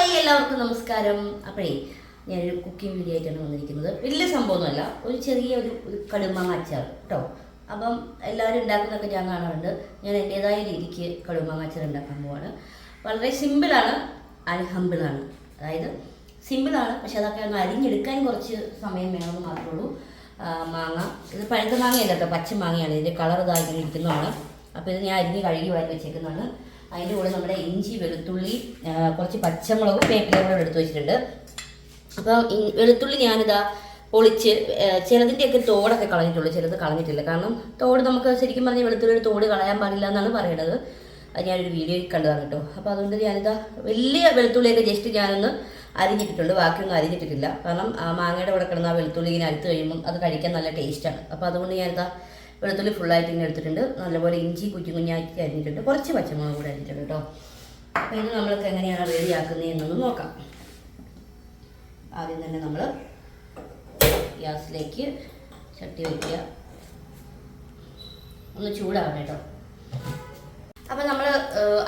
Hi എല്ലാവർക്കും നമസ്കാരം. അപ്പോഴേ ഞാനൊരു കുക്കിംഗ് വീഡിയോ ആയിട്ടാണ് വന്നിരിക്കുന്നത്. വലിയ സംഭവമൊന്നുമല്ല ഒരു ചെറിയ ഒരു കടുമാങ്ങ അച്ചാർ കേട്ടോ അപ്പം എല്ലാവരും ഉണ്ടാക്കുന്നതൊക്കെ ഞാൻ കാണാറുണ്ട്. ഞാൻ എന്റേതായ രീതിക്ക് കടുമാങ്ങ അച്ചാർ ഉണ്ടാക്കാൻ പോവാണ്. വളരെ സിമ്പിളാണ് അൽഹമ്പിളാണ് ഹമ്പിളാണ് അതായത് സിമ്പിളാണ് പക്ഷെ അതൊക്കെ ഒന്ന് അരിഞ്ഞെടുക്കാൻ കുറച്ച് സമയം വേണമെന്ന് മാത്രമേ ഉള്ളൂ. മാങ്ങ. ഇത് പഴുത്ത മാങ്ങയല്ല കേട്ടോ പച്ച മാങ്ങയാണ്. ഇതിന്റെ കളർ ഇതായിട്ട് ഇരിക്കുന്നതാണ്. അപ്പോൾ ഇത് ഞാൻ അരിഞ്ഞ് കഴുകി വാരി വെച്ചേക്കുന്നതാണ്. അതിന്റെ കൂടെ നമ്മുടെ ഇഞ്ചി വെളുത്തുള്ളി കുറച്ച് പച്ചമുളകും വേപ്പിലയും കൂടെ എടുത്ത് വെച്ചിട്ടുണ്ട്. അപ്പോൾ വെളുത്തുള്ളി ഞാനിതാ പൊളിച്ച് ചിലതിന്റെയൊക്കെ തോടൊക്കെ കളഞ്ഞിട്ടുള്ളൂ. ചിലത് കളഞ്ഞിട്ടില്ല. കാരണം തോട് നമുക്ക് ശരിക്കും പറഞ്ഞാൽ വെളുത്തുള്ളിയുടെ തോട് കളയാൻ പാടില്ല എന്നാണ് പറയണത്. അത് ഞാനൊരു വീഡിയോയിൽ കണ്ടതാണ് കേട്ടോ. അപ്പോൾ അതുകൊണ്ട് ഞാനിതാ വലിയ വെളുത്തുള്ളിയൊക്കെ ജസ്റ്റ് ഞാനൊന്ന് അരിഞ്ഞിട്ടിട്ടുണ്ട്. ബാക്കിയൊന്നും അരിഞ്ഞിട്ടിട്ടില്ല. കാരണം ആ മാങ്ങയുടെ കൂടെ കിടന്ന ആ വെളുത്തുള്ളി ഇങ്ങനെ അരിത്ത് കഴിയുമ്പം അത് കഴിക്കാൻ നല്ല ടേസ്റ്റാണ് അപ്പോൾ അതുകൊണ്ട് ഞാനിതാ വെളുത്തുള്ളി ഫുള്ളായിട്ട് ഇങ്ങനെ എടുത്തിട്ടുണ്ട്. നല്ലപോലെ ഇഞ്ചി കുഞ്ഞു കുഞ്ഞാക്കി അരിഞ്ഞിട്ടുണ്ട്. കുറച്ച് പച്ചമുളക് കൂടെ അരിഞ്ഞിട്ടുണ്ട് കേട്ടോ അപ്പോൾ ഇത് നമ്മൾക്ക് എങ്ങനെയാണ് റെഡിയാക്കുന്നത് എന്നൊന്ന് നോക്കാം. ആദ്യം തന്നെ നമ്മൾ ഗ്യാസിലേക്ക് ചട്ടി വയ്ക്കുക ഒന്ന് ചൂടാവണം കേട്ടോ അപ്പം നമ്മൾ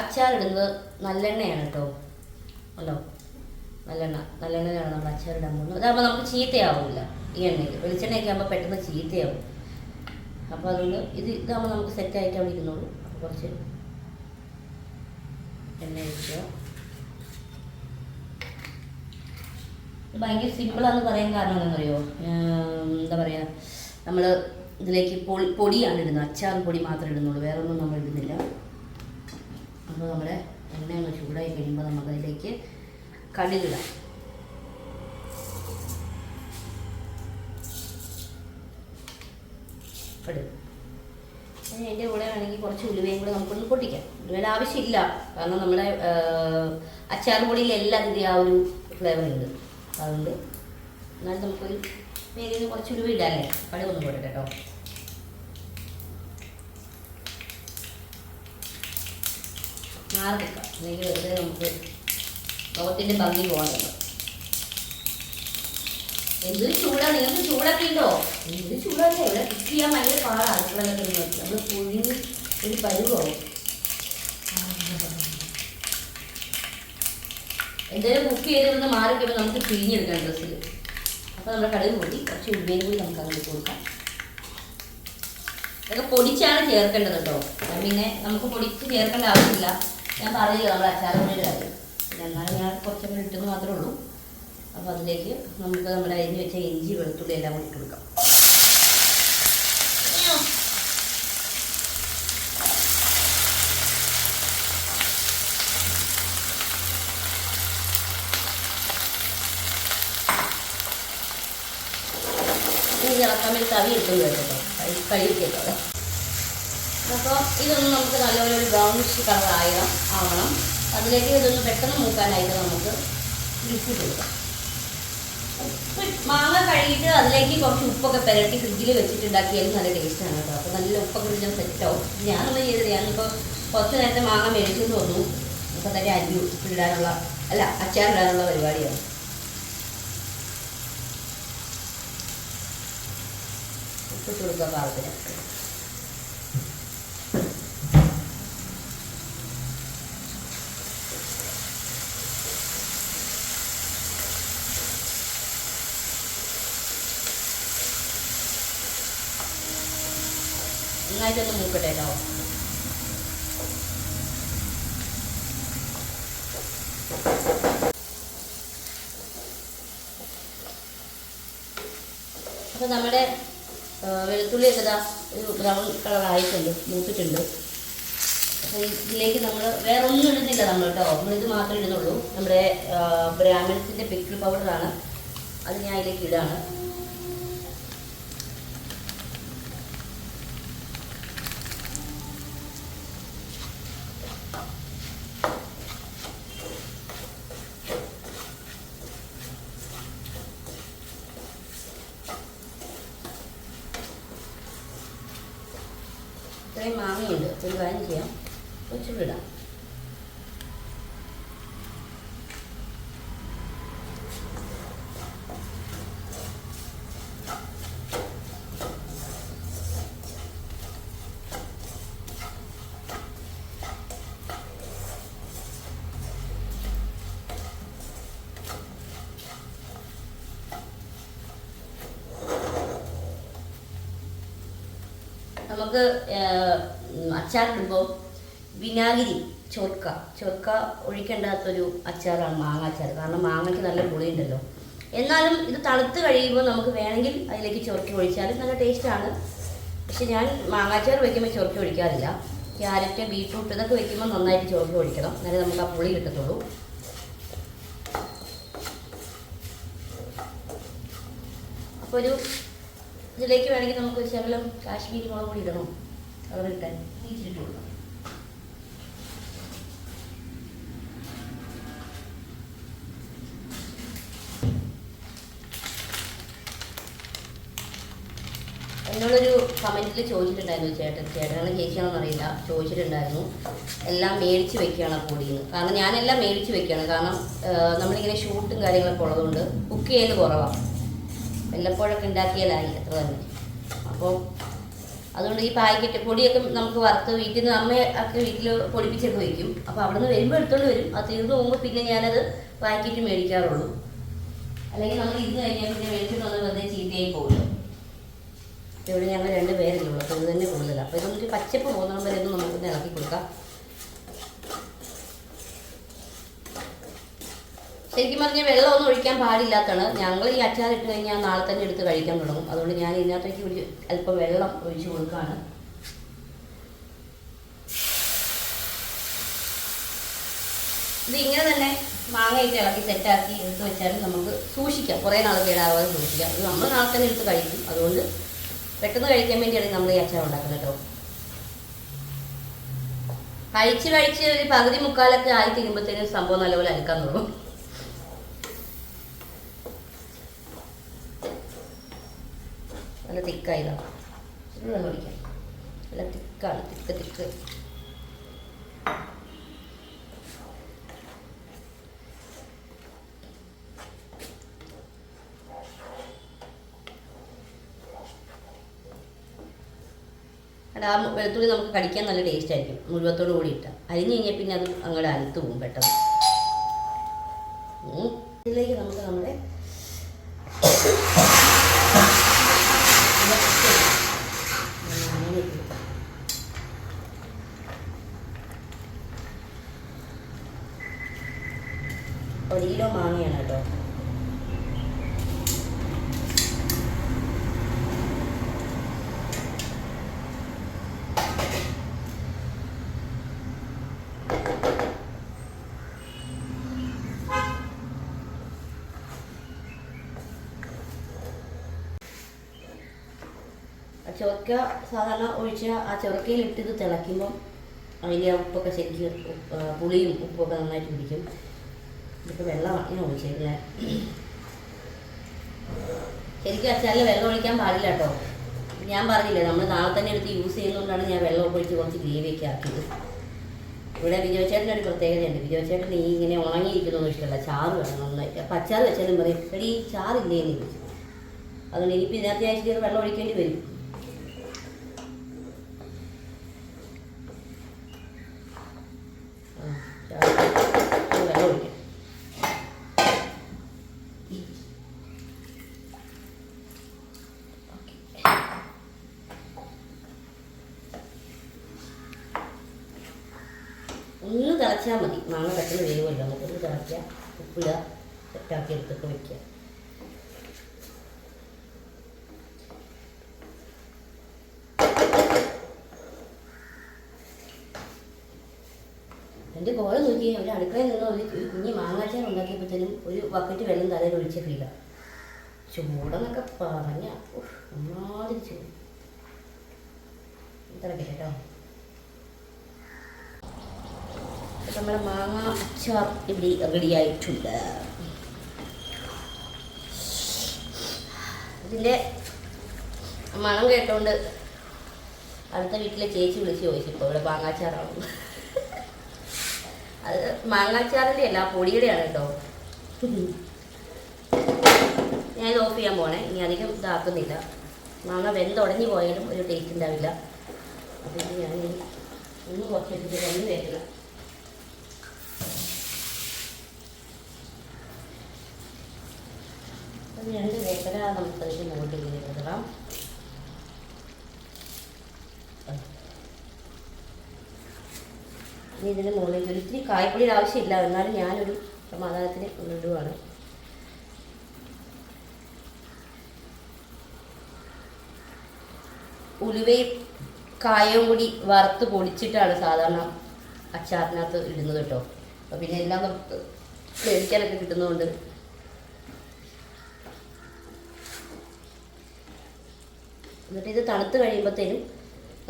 അച്ചാറിടുന്നത് നല്ലെണ്ണയാണ് കേട്ടോ അല്ലോ? നല്ലെണ്ണ. നല്ലെണ്ണയിലാണ് നമ്മൾ അച്ചാറിടാൻ പോകുന്നത്. അതാകുമ്പോൾ നമുക്ക് ചീത്തയാവില്ല ഈ എണ്ണയ്ക്ക് വെളിച്ചെണ്ണയൊക്കെ ആകുമ്പോൾ പെട്ടെന്ന് ചീത്തയാവും. അപ്പോൾ അതുകൊണ്ട് ഇത് ഇതാകുമ്പോൾ നമുക്ക് സെറ്റായിട്ട് അവിടെ ഇരുന്നോളൂ. കുറച്ച് എണ്ണ ഒഴിക്കുക. ഭയങ്കര സിമ്പിളാണെന്ന് പറയാൻ കാരണം എന്താണെന്നറിയോ? എന്താ പറയുക നമ്മൾ ഇതിലേക്ക് പൊടി പൊടിയാണ് ഇടുന്നത്. അച്ചാർ പൊടി മാത്രമേ ഇടുന്നുള്ളൂ. വേറെ ഒന്നും നമ്മൾ ഇടുന്നില്ല. അപ്പോൾ നമ്മുടെ എണ്ണ ഒന്ന് ചൂടായി കഴിയുമ്പോൾ നമുക്കതിലേക്ക് കടുകിടാം കടുക് ഇനി അതിന്റെ കൂടെ വേണമെങ്കിൽ കുറച്ച് ഉലുവയും കൂടെ നമുക്കൊന്ന് പൊട്ടിക്കാം. ഉലുവയുടെ ആവശ്യമില്ല. കാരണം നമ്മുടെ അച്ചാർ പൊടിയിൽ എല്ലാം ഇതിന്റെ ആ ഒരു ഫ്ലേവർ ഉണ്ട്. അതുകൊണ്ട് എന്നാലും നമുക്കൊരു പേരിന് കുറച്ച് ഉലുവ ഇടാല്ലേ പടി ഒന്ന് പോട്ടെ കേട്ടോ. മാറി നിൽക്കാം അല്ലെങ്കിൽ വെറുതെ നമുക്ക് ലോകത്തിന്റെ ഭംഗി പോകാനുണ്ട് എന്തൊരു ചൂടാ നിങ്ങൾക്ക് ചൂടൊക്കെ ഉണ്ടോ? എന്തൊരു ചൂടല്ലേ ഇവിടെ കുക്ക് ചെയ്യാൻ ഭയങ്കര പാടാണ് അടുക്കളൊക്കെ നമ്മൾ പുഴുങ്ങി ഒരു പരുവാവും എന്തായാലും കുക്ക് ചെയ്ത് ഒന്ന് മാറി കഴിയുമ്പോൾ നമുക്ക് പിഴിഞ്ഞെടുക്കാം ഡ്രസ്സിൽ അപ്പോൾ നമ്മുടെ കടുക് പൊടി കുറച്ച് ഉള്ളിയും കൂടി നമുക്ക് അങ്ങോട്ട് കൊടുക്കാം. ഇതൊക്കെ പൊടിച്ചാണ് ചേർക്കേണ്ടത് കേട്ടോ. പിന്നെ നമുക്ക് പൊടിച്ച് ചേർക്കേണ്ട ആവശ്യമില്ല. ഞാൻ പറഞ്ഞില്ല നമ്മൾ അച്ചാറുപൊടിയുടെ കാര്യം. എന്നാലും ഞാൻ കുറച്ചൊക്കെ ഇട്ടെന്ന് മാത്രമേ ഉള്ളൂ. അപ്പോൾ അതിലേക്ക് നമുക്ക് നമ്മുടെ അരിഞ്ഞ് വെച്ച ഇഞ്ചി വെളുത്തുള്ളി എല്ലാം കൂടി ഇട്ട് കൊടുക്കാം. ഇനി ഇളക്കാൻ വേണ്ടി തവി എടുത്തു കേട്ടോ. കഴുകിക്കേട്ടോ അപ്പോൾ ഇതൊന്ന് നമുക്ക് നല്ലപോലെ ഒരു ബ്രൗണിഷ് കളർ ആയിരം ആവണം. അതിലേക്ക് ഇതൊന്ന് പെട്ടെന്ന് മൂക്കാനായിട്ട് നമുക്ക് ലിക്വിഡ് കൊടുക്കാം. മാങ്ങ കഴുകിയിട്ട് അതിലേക്ക് കുറച്ച് ഉപ്പൊക്കെ പെരട്ടി ഫ്രിഡ്ജിൽ വെച്ചിട്ടുണ്ടാക്കിയാലും നല്ല ടേസ്റ്റാണ് കേട്ടോ. അപ്പോൾ നല്ല ഉപ്പൊക്കെ ഞാൻ സെറ്റാവും ഞാനൊന്നും ചെയ്തില്ല ഞാനിപ്പോൾ കുറച്ച് നേരത്തെ മാങ്ങ മേടിച്ചു തോന്നു അപ്പോൾ തന്നെ അരി ഇടാനുള്ള അല്ല അച്ചാറിടാനുള്ള പരിപാടിയാണ്. ഉപ്പിട്ട് കൊടുക്കുക പാകത്തിന് നന്നായിട്ടൊന്ന് മൂക്കട്ടെ കേട്ടോ അപ്പോൾ നമ്മുടെ വെളുത്തുള്ളി വെളുത്തുള്ളിയൊക്കെ ഇതാ ഒരു ബ്രൗൺ കളർ ആയിട്ടുണ്ട് മൂത്തിട്ടുണ്ട്. അപ്പോൾ ഇതിലേക്ക് നമ്മൾ വേറെ ഒന്നും ഇടുന്നില്ല നമ്മൾ കേട്ടോ നമ്മളിത് മാത്രമേ ഇടുന്നുള്ളൂ. നമ്മുടെ ബ്രാഹ്മണത്തിന്റെ പിക്കിൾ പൗഡറാണ് അത് ഞാൻ അതിലേക്ക് ഇടാണ്. ഇത്രയും മാങ്ങയുണ്ട് ഒരു കാര്യം ചെയ്യാം. കുറച്ചുകൂടി ഇടാം നമുക്ക് അച്ചാറിടുമ്പോൾ വിനാഗിരി ചൊർക്ക. ചൊർക്ക ഒഴിക്കേണ്ടാത്തൊരു അച്ചാറാണ് മാങ്ങ അച്ചാർ കാരണം മാങ്ങയ്ക്ക് നല്ല പുളിയുണ്ടല്ലോ. എന്നാലും ഇത് തണുത്ത് കഴിയുമ്പോൾ നമുക്ക് വേണമെങ്കിൽ അതിലേക്ക് ചോർക്കി ഒഴിച്ചാലും നല്ല ടേസ്റ്റാണ്. പക്ഷെ ഞാൻ മാങ്ങാച്ചാർ വയ്ക്കുമ്പോൾ ചോർക്കി ഒഴിക്കാറില്ല. ക്യാരറ്റ് ബീട്രൂട്ട് ഇതൊക്കെ വയ്ക്കുമ്പോൾ നന്നായിട്ട് ചോർക്കി ഒഴിക്കണം. എന്നാലേ നമുക്ക് ആ പുളി കിട്ടത്തുള്ളൂ. അപ്പോൾ ഒരു ഇതിലേക്ക് വേണമെങ്കിൽ നമുക്ക് ഒരു ശകലം കാശ്മീരി മുളക് കൂടി ഇടണം? കളർ കിട്ടാൻ ഇച്ചിട്ട് എന്നോടൊരു കമന്റിൽ ചോദിച്ചിട്ടുണ്ടായിരുന്നു ചേട്ടൻ. ചേട്ടനാണ് ചേച്ചിയാണെന്ന് അറിയില്ല ചോദിച്ചിട്ടുണ്ടായിരുന്നു. എല്ലാം മേടിച്ച് വെക്കുകയാണ് പൊടിയെന്ന് കാരണം ഞാനെല്ലാം മേടിച്ച് വെക്കുകയാണ്. കാരണം നമ്മളിങ്ങനെ ഷൂട്ടും കാര്യങ്ങളൊക്കെ ഉള്ളതുകൊണ്ട് കുക്ക് ചെയ്യൽ കുറവാണ് വല്ലപ്പോഴൊക്കെ ഉണ്ടാക്കിയതായി അത്ര തന്നെ. അപ്പോൾ അതുകൊണ്ട് ഈ പാക്കറ്റ് പൊടിയൊക്കെ നമുക്ക് വറുത്ത് വീട്ടിൽ നിന്ന് അമ്മയെ ഒക്കെ വീട്ടിൽ പൊടിപ്പിച്ചൊക്കെ വയ്ക്കും. അപ്പോൾ അവിടെ നിന്ന് വരുമ്പോൾ എടുത്തോണ്ട് വരും. അത് തീർന്നു പോകുമ്പോൾ പിന്നെ ഞാനത് പാക്കറ്റ് മേടിക്കാറുള്ളൂ. അല്ലെങ്കിൽ നമ്മൾ ഇന്ന് കഴിഞ്ഞാൽ പിന്നെ മേടിച്ചിട്ട് വന്ന് വെറുതെ ചീത്തയായി പോകുമല്ലോ ഇവിടെ ഞങ്ങൾ രണ്ട് പേരല്ലേ ഉള്ളൂ. അപ്പോൾ ഇത് തന്നെ കൂടുതലാണ് അപ്പോൾ ഇതൊന്നൊരു പച്ചപ്പ് പോകുന്ന വരെ ഒന്ന് നമുക്കൊന്ന് ഇളക്കി കൊടുക്കാം. ശരിക്കും പറഞ്ഞാൽ വെള്ളമൊന്നും ഒഴിക്കാൻ പാടില്ലാത്തതാണ്. ഞങ്ങൾ ഈ അച്ചാർ ഇട്ട് കഴിഞ്ഞാൽ നാളെ തന്നെ എടുത്ത് കഴിക്കാൻ തുടങ്ങും. അതുകൊണ്ട് ഞാൻ ഇതിനകത്തേക്ക് ഒരു അല്പം വെള്ളം ഒഴിച്ചു കൊടുക്കുകയാണ്. ഇത് ഇങ്ങനെ തന്നെ മാങ്ങയൊക്കെ ഇളക്കി സെറ്റാക്കി എടുത്ത് വെച്ചാലും നമുക്ക് സൂക്ഷിക്കാം. കുറേ നാൾ കേടാവാതെ സൂക്ഷിക്കാം. ഇത് നമ്മൾ നാളെ തന്നെ എടുത്ത് കഴിക്കും. അതുകൊണ്ട് പെട്ടെന്ന് കഴിക്കാൻ വേണ്ടിയാണ് നമ്മൾ ഈ അച്ചാർ ഉണ്ടാക്കുന്നത് കേട്ടോ. കഴിച്ച് കഴിച്ച് ഒരു പകുതി മുക്കാലൊക്കെ ആയി തീരുമ്പോഴത്തേനും സംഭവം നല്ലപോലെ അലക്കാൻ തുടങ്ങും. നല്ല തിക്കായതാണ് ഇത്. വെള്ളം ഒഴിക്കാം നല്ല തിക്കാണ് തിക്ക് തിക്ക്. ആ വെളുത്തുള്ളി നമുക്ക് കടിക്കാൻ നല്ല ടേസ്റ്റ് ആയിരിക്കും. മുഴുവത്തോടു കൂടി ഇട്ട. അരിഞ്ഞു കഴിഞ്ഞാൽ പിന്നെ അത് അങ്ങോട്ട് അലുത്ത് പോകും പെട്ടെന്ന്. ഇതിലേക്ക് നമുക്ക് നമ്മുടെ ഒരു കിലോ മാങ്ങയാണ് കേട്ടോ ആ ചൊറക്ക സാധാരണ ഒഴിച്ച ആ ചൊറക്കയിൽ ഇട്ട് ഇത് തിളയ്ക്കുമ്പം അതിന്റെ ആ ഉപ്പൊക്കെ ശരിക്കും പുളിയും ഉപ്പൊക്കെ നന്നായിട്ട് പിടിക്കും. ഇതിപ്പോൾ വെള്ളമാണ് ഞാൻ ഒഴിച്ചേക്കുന്നത് ശരിക്കും അച്ചാറിൽ വെള്ളം ഒഴിക്കാൻ പാടില്ല കേട്ടോ ഞാൻ പറഞ്ഞില്ലേ നമ്മൾ നാളെ തന്നെ എടുത്ത് യൂസ് ചെയ്യുന്നതുകൊണ്ടാണ് ഞാൻ വെള്ളം ഒഴിച്ച് കുറച്ച് ഗ്രേവിയൊക്കെ ആക്കിയത്. ഇവിടെ വിജയചേട്ടന്റെ ഒരു പ്രത്യേകതയുണ്ട്. വിജയചേട്ടൻ ഈ ഇങ്ങനെ ഉണങ്ങിയിരിക്കുന്നതൊന്നും ഇഷ്ടമല്ല. ചാറ് വേണം നന്നായിട്ട്. അച്ചാർ വെച്ചാലും പറയും എടി ചാറില്ലേ എന്ന് ചോദിച്ചു അതുകൊണ്ട് ഇനിയിപ്പോൾ ഇതിനകത്ത് ആഴ്ച വെള്ളം ഒഴിക്കേണ്ടി വരും ആ, ചാറ്. ഇനി വെള്ളം ഒഴിക്കാം ഒന്ന് തിളച്ചാൽ മതി മാങ്ങ പെട്ടെന്ന് വേവുമല്ലോ നമുക്കൊന്ന് തിളയ്ക്കുക ഉപ്പിടുക സെറ്റാക്കി എടുത്തിട്ട് വയ്ക്കുക എന്റെ കോല നോക്കി ഒരു അടുക്കളയിൽ നിന്ന് ഒരു കുഞ്ഞി മാങ്ങാച്ചാൻ ഉണ്ടാക്കിയപ്പോഴത്തേനും ഒരു ബക്കറ്റ് വെള്ളം തലയിൽ ഒഴിച്ച ഫീല ചൂടെന്നൊക്കെ പറഞ്ഞ ഒന്നാതിരി ചൂട്. തിളക്കട്ടെ കേട്ടോ. നമ്മുടെ മാങ്ങ അച്ചാർ ഇവിടെ റെഡിയായിട്ടുണ്ട് ഇതിന്റെ മണം കേട്ടോണ്ട് അടുത്ത വീട്ടിലെ ചേച്ചി വിളിച്ച് ചോദിച്ചപ്പോൾ ഇവിടെ മാങ്ങാച്ചാറാണ്. അത് മാങ്ങാച്ചാറിന്റെ അല്ല പൊടിയുടെയാണ് കേട്ടോ. ഞാൻ ഓഫ് ചെയ്യാൻ പോണേ. ഇനി അധികം ഇതാക്കുന്നില്ല. മാങ്ങ വെന്തുടഞ്ഞു പോയാലും ഒരു ടേസ്റ്റ് ഉണ്ടാവില്ല. അപ്പം ഞാൻ ഒന്ന് കുറച്ചെടുത്തിട്ട് രണ്ട് വേക്കണം ഒരു രണ്ട് വേക്കര നമുക്കതിലേക്ക് മുകളിൽ കൊടുക്കണം ഇനി ഇതിന്റെ മുകളിലേക്ക് ഒരു കായ്പൊടിയുടെ ആവശ്യമില്ല. എന്നാലും ഞാനൊരു സമാധാനത്തിന് കൊണ്ടിടുവാണ് ഉലുവയും കായവും കൂടി വറുത്ത് പൊടിച്ചിട്ടാണ് സാധാരണ അച്ചാറിനകത്ത് ഇടുന്നത് കേട്ടോ. അപ്പോൾ പിന്നെ എല്ലാം നമുക്ക് മേടിക്കാനൊക്കെ കിട്ടുന്നതുകൊണ്ട് എന്നിട്ട് ഇത് തണുത്ത് കഴിയുമ്പോഴത്തേനും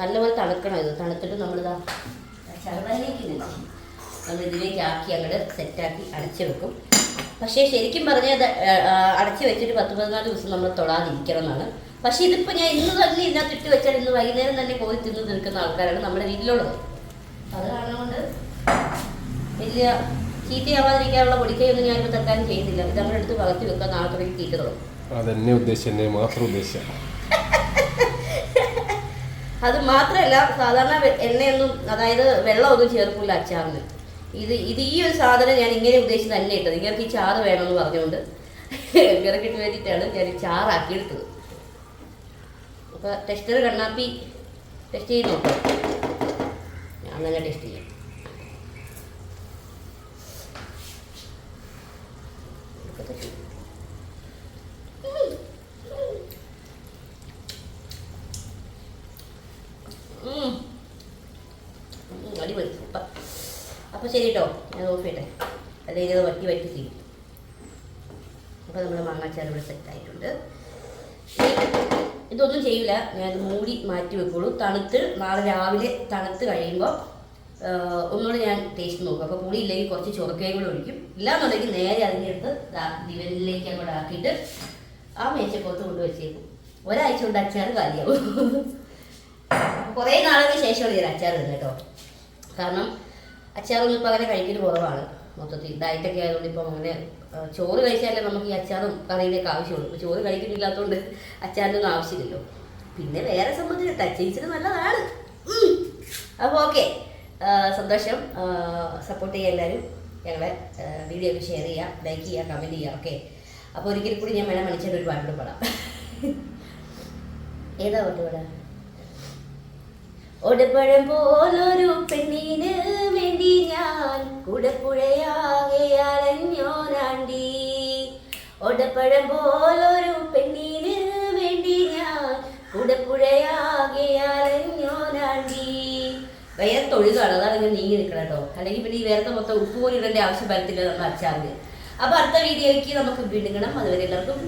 നല്ലപോലെ തണുക്കണം ഇത്. തണുത്തിട്ട് നമ്മളിതാ ചെറുതല്ലേക്ക് നമ്മൾ ഇതിലേക്ക് ആക്കി അങ്ങോട്ട് സെറ്റാക്കി അടച്ചു വെക്കും. പക്ഷേ ശരിക്കും പറഞ്ഞാൽ അത് അടച്ചു വെച്ചിട്ട് പത്ത് പതിനാല് ദിവസം നമ്മൾ തൊടാതിരിക്കണം എന്നാണ്. പക്ഷേ ഇതിപ്പോൾ ഞാൻ ഇന്ന് തന്നെ ഇതിനകത്ത് ഇട്ട് വെച്ചാൽ ഇന്ന് വൈകുന്നേരം തന്നെ പോയി തിന്ന് തീർക്കുന്ന ആൾക്കാരാണ് നമ്മുടെ വീട്ടിലുള്ളത്. അത് കാരണം കൊണ്ട് വലിയ ചീത്തയാവാതിരിക്കാനുള്ള പൊടിക്കൈയൊന്നും ഞാനിപ്പോൾ തൽക്കാലം ചെയ്യുന്നില്ല ഇത് നമ്മുടെ അടുത്ത് വളർത്തി വെക്കാൻ നാളെ തീറ്റ തുടങ്ങും അതെന്നെ ഉദ്ദേശം. മാത്രം ഉദ്ദേശിച്ച. അത് മാത്രമല്ല സാധാരണ എണ്ണയൊന്നും അതായത് വെള്ളമൊന്നും ചേർക്കില്ല അച്ചാറിന്. ഇത് ഇത് ഈ ഒരു സാധനം ഞാൻ ഇങ്ങനെ ഉദ്ദേശിച്ച് തന്നെ ഇട്ടത്. ഇങ്ങനെ ഈ ചാറ് വേണമെന്ന് പറഞ്ഞുകൊണ്ട് വിറകിട്ട് വേണ്ടിയിട്ടാണ് ഞാൻ ഈ ചാറാക്കിയെടുത്തത്. അപ്പോൾ ടെസ്റ്റർ കണ്ണാപ്പി ടെസ്റ്റ് ചെയ്ത്? നോക്കാം ഞാൻ തന്നെ ടെസ്റ്റ് ചെയ്യാം. അപ്പോൾ ശരി കേട്ടോ ഞാൻ ഓഫ് ചെയ്യട്ടെ അല്ലെങ്കിൽ ഇത് വറ്റി വറ്റി ചെയ്യും അപ്പോൾ നമ്മുടെ മാങ്ങാച്ചാർ ഇവിടെ സെറ്റായിട്ടുണ്ട് ഇതൊന്നും ചെയ്യില്ല ഞാൻ മൂടി മാറ്റി വെക്കുള്ളൂ. തണുത്ത് നാളെ രാവിലെ തണുത്ത് കഴിയുമ്പോൾ ഒന്നുകൂടെ ഞാൻ ടേസ്റ്റ് നോക്കും. അപ്പോൾ പുളി ഇല്ലെങ്കിൽ കുറച്ച് ചൊറുക്കയും കൂടെ ഒഴിക്കും. ഇല്ലാന്നുണ്ടെങ്കിൽ നേരെ അതിന്റെ അടുത്ത് ദിവനിലേക്ക് അങ്ങോട്ട് ആക്കിയിട്ട് ആ മേശപ്പുറത്ത് കൊണ്ട് വെച്ചേക്കും. ഒരാഴ്ച കൊണ്ട് അച്ചാർ കാലിയാവും. കുറേ നാളുകൾക്ക് ശേഷമാണ് ഞാൻ അച്ചാർ തന്നെ കേട്ടോ കാരണം അച്ചാറൊന്നും ഇപ്പോൾ അങ്ങനെ കഴിക്കൽ കുറവാണ് മൊത്തത്തിൽ. ഡയറ്റൊക്കെ ആയതുകൊണ്ട് ഇപ്പം അങ്ങനെ ചോറ് കഴിച്ചാലേ നമുക്ക് ഈ അച്ചാറും കറിയിലേക്ക് ആവശ്യമുള്ളൂ. ഇപ്പോൾ ചോറ് കഴിക്കുന്നില്ലാത്തതുകൊണ്ട് അച്ചാറിനൊന്നും ആവശ്യമില്ലല്ലോ. പിന്നെ വേറെ സംബന്ധിച്ച് ടച്ച് ചെയ്തിട്ട് നല്ലതാണ് അപ്പോൾ ഓക്കെ. സന്തോഷം. സപ്പോർട്ട് ചെയ്യുക എല്ലാവരും. ഞങ്ങളെ വീഡിയോ ഒക്കെ ഷെയർ ചെയ്യുക ലൈക്ക് ചെയ്യുക കമന്റ് ചെയ്യുക ഓക്കെ അപ്പോൾ ഒരിക്കൽ കൂടി ഞാൻ വേണം മണിച്ചേട്ടൻ ഒരു പാട്ട് പാടാം. ഏതാ പാട്ട് പാടാം? ഒടപ്പഴം പോലൊരു പെണ്ണിന് വേണ്ടി ഞാൻ കുടപ്പുഴയാകെ അലഞ്ഞോനാണ്ടി. ഒടപ്പഴം പോലൊരു പെണ്ണിന് വേണ്ടി ഞാൻ കുടപ്പുഴയാകെ അലഞ്ഞോനാണ്ടി. വേറെ തൊഴിലാണ് അതാണ് ഇങ്ങനെ നീങ്ങി നിൽക്കണം കേട്ടോ. അല്ലെങ്കിൽ പിന്നെ ഈ വേറെ മൊത്തം ഉപ്പ് പോലും ഇടേണ്ട ആവശ്യം വരത്തില്ല നമ്മൾ അച്ചാറിന് അപ്പൊ അടുത്ത വീഡിയോയ്ക്ക് നമുക്ക് കാണാം. അതുവരെ എല്ലാവർക്കും